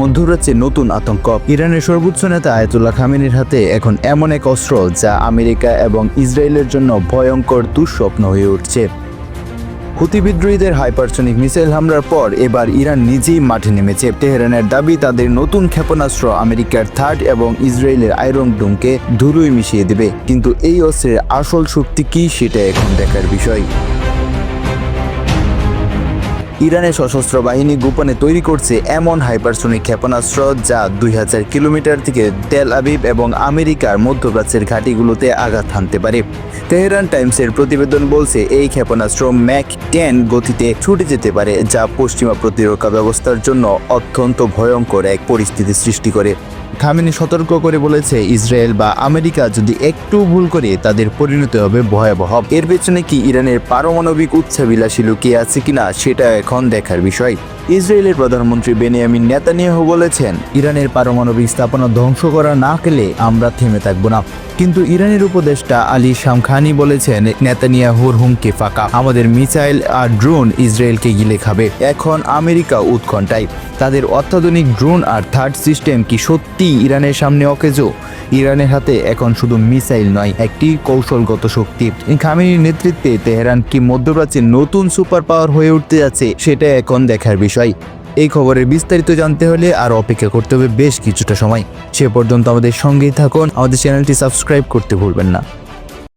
মধ্যপ্রাচ্যে নতুন আতঙ্ক। ইরানের সর্বোচ্চ নেতা আয়তুল্লাহ খামেনির হাতে এখন এমন এক অস্ত্র যা আমেরিকা এবং ইসরায়েলের জন্য ভয়ঙ্কর দুঃস্বপ্ন হয়ে উঠছে। হুতি বিদ্রোহীদের হাইপারসনিক মিসাইল হামলার পর এবার ইরান নিজেই মাঠে নেমেছে। তেহরানের দাবি, তাদের নতুন ক্ষেপণাস্ত্র আমেরিকার থার্ড এবং ইসরায়েলের আয়রন ডোমকে ধুলোয় মিশিয়ে দেবে। কিন্তু এই অস্ত্রের আসল শক্তি কি, সেটা এখন দেখার বিষয়। ইরানের সশস্ত্র বাহিনী গোপনে তৈরি করছে এমন হাইপারসোনিক ক্ষেপণাস্ত্র যা দুই হাজার কিলোমিটার থেকে তেল আবিব এবং আমেরিকার মধ্যপ্রাচ্যের ঘাঁটিগুলোতে আঘাত হানতে পারে। তেহরান টাইমসের প্রতিবেদন বলছে, এই ক্ষেপণাস্ত্র ম্যাক টেন গতিতে ছুটে যেতে পারে, যা পশ্চিমা প্রতিরক্ষা ব্যবস্থার জন্য অত্যন্ত ভয়ঙ্কর এক পরিস্থিতি সৃষ্টি করে। খামেনি সতর্ক করে বলেছে, ইসরায়েল বা আমেরিকা যদি একটু ভুল করে, তাদের পরিণতি হবে ভয়াবহ। এর পেছনে কি ইরানের পারমাণবিক উচ্চাবিলাসী লুকিয়ে আছে কিনা, সেটা এখন দেখার বিষয়। ইসরায়েলের প্রধানমন্ত্রী বেনিয়ামিন নেতানিয়াহু বলেছেন, ইরানের পারমাণবিক স্থাপনা ধ্বংস করা না গেলে আমরা থেমে থাকব না। কিন্তু ইরানের উপদেষ্টা আলী শামখানি বলেছেন, নেতানিয়াহুর হুমকি ফাঁকা। আমাদের মিসাইল আর ড্রোন ইসরায়েলকে গিলে খাবে। এখন আমেরিকা উৎকণ্ঠায়। তাদের অত্যাধুনিক ড্রোন আর থার্ড সিস্টেম কি সত্যি ইরানের সামনে অকেজো? ইরানের হাতে এখন শুধু মিসাইল নয়, একটি কৌশলগত শক্তি। খামিনীর নেতৃত্বে তেহরান কি মধ্যপ্রাচ্যের নতুন সুপার পাওয়ার হয়ে উঠতে যাচ্ছে, সেটা এখন দেখার বিষয়। এই খবরের বিস্তারিত জানতে হলে আর অপেক্ষা করতে হবে বেশ কিছুটা সময়। সে পর্যন্ত আমাদের সঙ্গেই থাকুন, আমাদের চ্যানেলটি সাবস্ক্রাইব করতে ভুলবেন না।